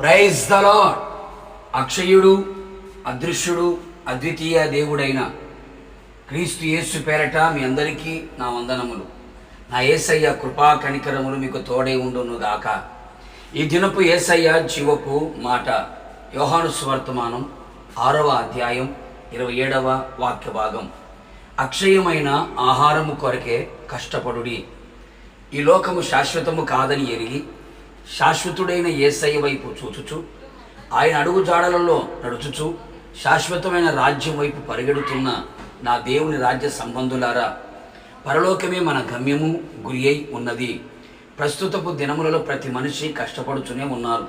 Praise the lord అక్షయుడు అదృశ్యుడు అద్వితీయ దేవుడైన క్రీస్తు యేసు పేరట మీ అందరికీ నా వందనములు. నా ఏసయ్య కృపా కనికరములు మీకు తోడే ఉండును గాక. ఈ దినపు ఏసయ్య జీవపు మాట యోహాను స్వర్తమానం ఆరవ అధ్యాయం ఇరవై ఏడవ వాక్య భాగం. అక్షయమైన ఆహారము కొరకే కష్టపడుడి. ఈ లోకము శాశ్వతము కాదని ఎరిగి శాశ్వతుడైన ఏసయ్య వైపు చూచుచు. ఆయన అడుగు జాడలలో నడుచుచు. శాశ్వతమైన రాజ్యం వైపు పరిగెడుతున్న నా దేవుని రాజ్య సంబంధులారా పరలోకమే మన గమ్యము గురి అయి ఉన్నది. ప్రస్తుతపు దినములలో ప్రతి మనిషి కష్టపడుతూనే ఉన్నారు.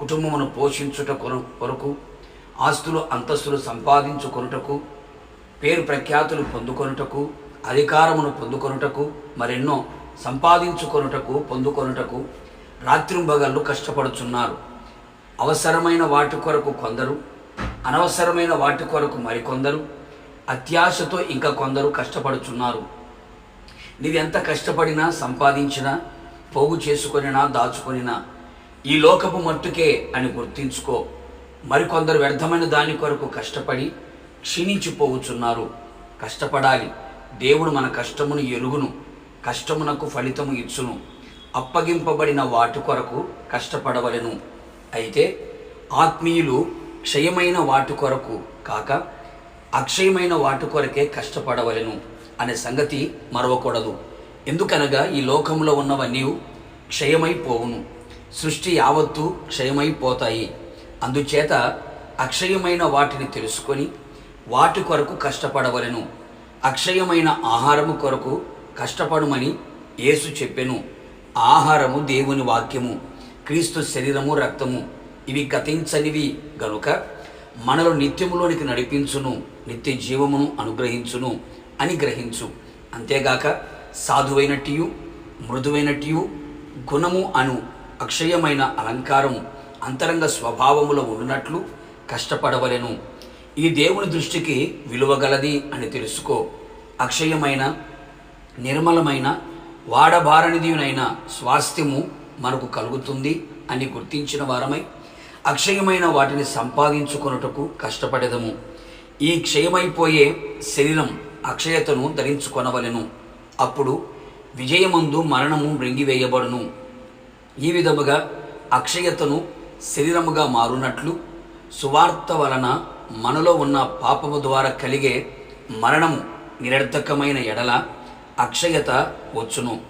కుటుంబమును పోషించుట కొరకు ఆస్తులు అంతస్తులు సంపాదించుకొనుటకు పేరు ప్రఖ్యాతులు పొందుకొనుటకు అధికారమును పొందుకొనుటకు మరెన్నో సంపాదించుకొనుటకు పొందుకొనుటకు రాత్రింబగళ్ళు కష్టపడుచున్నారు. అవసరమైన వాటి కొరకు కొందరు అనవసరమైన వాటి కొరకు మరికొందరు అత్యాశతో ఇంకా కొందరు కష్టపడుచున్నారు. నీవెంత కష్టపడినా సంపాదించినా పోగు చేసుకొనినా దాచుకొనినా ఈ లోకపు మట్టుకే అని గుర్తించుకో. మరికొందరు వ్యర్థమైన దాని కొరకు కష్టపడి క్షీణించిపోవుచున్నారు. కష్టపడాలి. దేవుడు మన కష్టమును ఎరుగును. కష్టమునకు ఫలితము ఇచ్చును. అప్పగింపబడిన వాటి కొరకు కష్టపడవలెను. అయితే ఆత్మీయులు క్షయమైన వాటి కొరకు కాక అక్షయమైన వాటి కొరకే కష్టపడవలెను అనే సంగతి మరవకూడదు. ఎందుకనగా ఈ లోకంలో ఉన్నవన్నీ క్షయమైపోవును సృష్టి యావత్తు క్షయమైపోతాయి అందుచేత అక్షయమైన వాటిని తెలుసుకొని వాటి కొరకు కష్టపడవలెను. అక్షయమైన ఆహారము కొరకు కష్టపడమని యేసు చెప్పెను. ఆహారము దేవుని వాక్యము క్రీస్తు శరీరము రక్తము. ఇవి గతించనివి గనుక మనలో నిత్యములోనికి నడిపించును నిత్య జీవమును అనుగ్రహించును అని గ్రహించు. అంతేగాక సాధువైనట్టియు మృదువైనట్టియు గుణము అను అక్షయమైన అలంకారము అంతరంగ స్వభావములో ఉండునట్లు కష్టపడవలెను. ఈ దేవుని దృష్టికి విలువగలది అని తెలుసుకో. అక్షయమైన నిర్మలమైన వాడబారనిదియునైన స్వాస్థ్యము మనకు కలుగుతుంది అని గుర్తించిన వారమై అక్షయమైన వాటిని సంపాదించుకొనుటకు కష్టపడేదము. ఈ క్షయమైపోయే శరీరం అక్షయతను ధరించుకొనవలెను. అప్పుడు విజయమందు మరణము మృంగివేయబడును. ఈ విధముగా అక్షయతను శరీరముగా మారునట్లు సువార్త వలన మనలో ఉన్న పాపము ద్వారా కలిగే మరణము నిరర్థకమైన ఎడల అక్షయత వచ్చును.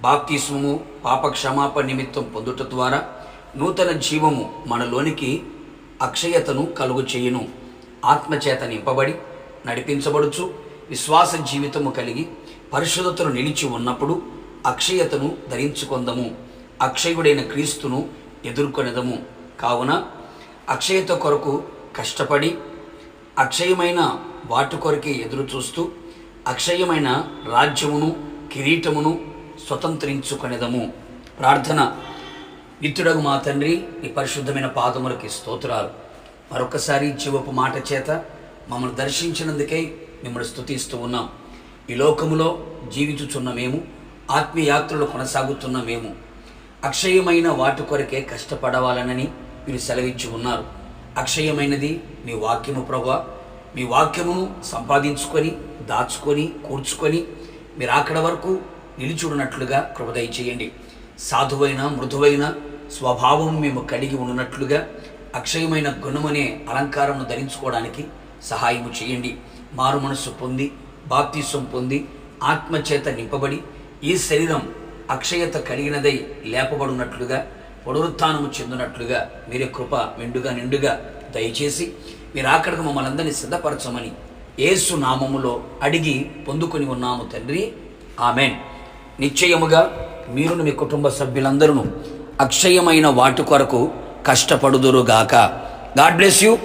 బాప్తిస్మము పాపక్షమాప నిమిత్తం పొందుట ద్వారా నూతన జీవము మనలోనికి అక్షయతను కలుగు చేయును. ఆత్మచేత నింపబడి నడిపించబడుచు విశ్వాస జీవితము కలిగి పరిశుద్ధతను నిలిచి ఉన్నప్పుడు అక్షయతను ధరించుకొందము. అక్షయుడైన క్రీస్తును ఎదుర్కొనదము. కావున అక్షయత కొరకు కష్టపడి అక్షయమైన వాటి కొరకే ఎదురు చూస్తూ అక్షయమైన రాజ్యమును కిరీటమును స్వతంత్రించుకునేదము. ప్రార్థన. నిత్యుడగు మా తండ్రి నీ పరిశుద్ధమైన పాదములకి స్తోత్రాలు. మరొకసారి జీవపు మాట చేత మమ్మల్ని దర్శించినందుకే మిమ్మల్ని స్తుతిస్తూ ఉన్నాం. ఈ లోకములో జీవించుచున్న మేము ఆత్మీయాత్రలు కొనసాగుతున్న మేము అక్షయమైన వాటి కొరకే కష్టపడవాలనని మీరు సెలవిచ్చి ఉన్నారు. అక్షయమైనది మీ వాక్యము ప్రభా. మీ వాక్యమును సంపాదించుకొని దాచుకొని కూర్చుకొని మీరు అక్కడ వరకు నిలిచుడునట్లుగా కృపదయ చేయండి సాధువైన మృదువైన స్వభావం మేము కలిగి ఉన్నట్లుగా అక్షయమైన గుణమనే అలంకారమును ధరించుకోవడానికి సహాయము చేయండి. మారు మనస్సు పొంది బాప్తిస్వం పొంది ఆత్మచేత నింపబడి ఈ శరీరం అక్షయత కలిగినదై లేపబడినట్లుగా పునరుత్నము చెందినట్లుగా మీరే కృప మెండుగా నిండుగా దయచేసి మీరు అక్కడికి మమ్మల్ని అందరినీ సిద్ధపరచమని ఏసు నామములో అడిగి పొందుకొని ఉన్నాము తండ్రి. ఆమెన్. నిశ్చయముగా మీరును మీ కుటుంబ సభ్యులందరూ అక్షయమైన వాటి కొరకు కష్టపడుదురుగాక. God bless you.